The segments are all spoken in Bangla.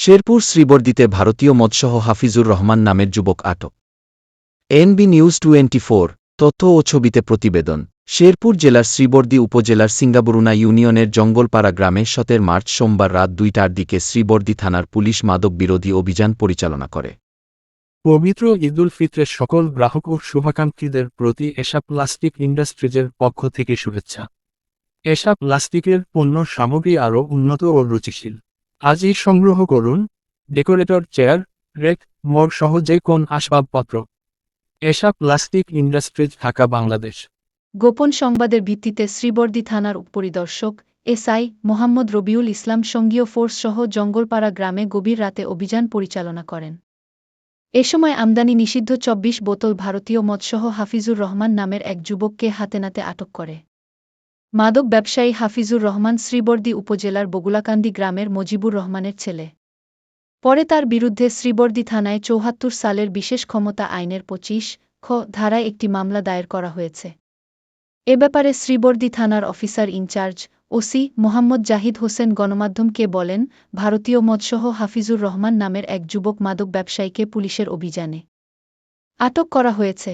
শেরপুর শ্রীবর্দিতে ভারতীয় মৎসহ হাফিজুর রহমান নামের যুবক আটক। এনবি নিউজ টোয়েন্টি ফোর তথ্য ও ছবিতে প্রতিবেদন, শেরপুর জেলার শ্রীবর্দী উপজেলার সিঙ্গাবরুনা ইউনিয়নের জঙ্গলপাড়া গ্রামে সতের মার্চ সোমবার রাত দুইটার দিকে শ্রীবর্দী থানার পুলিশ মাদক বিরোধী অভিযান পরিচালনা করে। পবিত্র ঈদুল ফিতরের সকল গ্রাহক ও শুভাকাঙ্ক্ষীদের প্রতি এসা প্লাস্টিক ইন্ডাস্ট্রিজের পক্ষ থেকে শুভেচ্ছা। এসা প্লাস্টিকের পণ্য সামগ্রী আরও উন্নত ও রুচিশীল। আজই সংগ্রহ করুন। ডেকোরেটর চেয়ার রেক মগ সহ যে কোন আসবাবপত্র। এসা প্লাস্টিক ইন্ডাস্ট্রিজ ঢাকা, বাংলাদেশ। গোপন সংবাদের ভিত্তিতে শ্রীবর্দী থানার উপপরিদর্শক, এসআই মোহাম্মদ রবিউল ইসলাম সঙ্গীয় ফোর্স সহ জঙ্গলপাড়া গ্রামে গভীর রাতে অভিযান পরিচালনা করেন। এ সময় আমদানি নিষিদ্ধ চব্বিশ বোতল ভারতীয় মদসহ হাফিজুর রহমান নামের এক যুবককে হাতেনাতে আটক করে। মাদক ব্যবসায়ী হাফিজুর রহমান শ্রীবর্দী উপজেলার বগুলাকান্দি গ্রামের মজিবুর রহমানের ছেলে। পরে তার বিরুদ্ধে শ্রীবর্দী থানায় চৌহাত্তর সালের বিশেষ ক্ষমতা আইনের পঁচিশ খ ধারায় একটি মামলা দায়ের করা হয়েছে। এ ব্যাপারে শ্রীবর্দী থানার officer in charge OC Mohammad Zahid Hossain গণমাধ্যমকে বলেন, ভারতীয় মৎসহ হাফিজুর রহমান নামের এক যুবক মাদক ব্যবসায়ীকে পুলিশের অভিযানে আটক করা হয়েছে।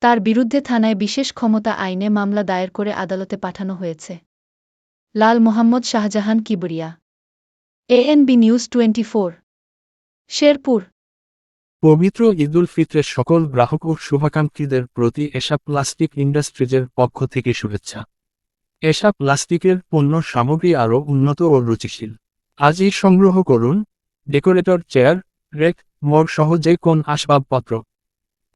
তার বিরুদ্ধে থানায় বিশেষ ক্ষমতা আইনে মামলা দায়ের করে আদালতে পাঠানো হয়েছে। Lal Mohammad Shahjahan Kibria. ANB News twenty Sherpur. পবিত্র ঈদুল ফিতরের সকল গ্রাহক ও শুভাকাঙ্ক্ষীদের প্রতি এসা প্লাস্টিক ইন্ডাস্ট্রিজের পক্ষ থেকে শুভেচ্ছা। এসা প্লাস্টিকের পণ্য সামগ্রী আরও উন্নত ও রুচিশীল। আজই সংগ্রহ করুন। ডেকোরেটর, চেয়ার, রেক মগ সহ যে কোন আসবাবপত্র।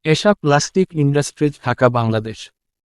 এসা প্লাস্টিক ইন্ডাস্ট্রিজ ঢাকা বাংলাদেশ।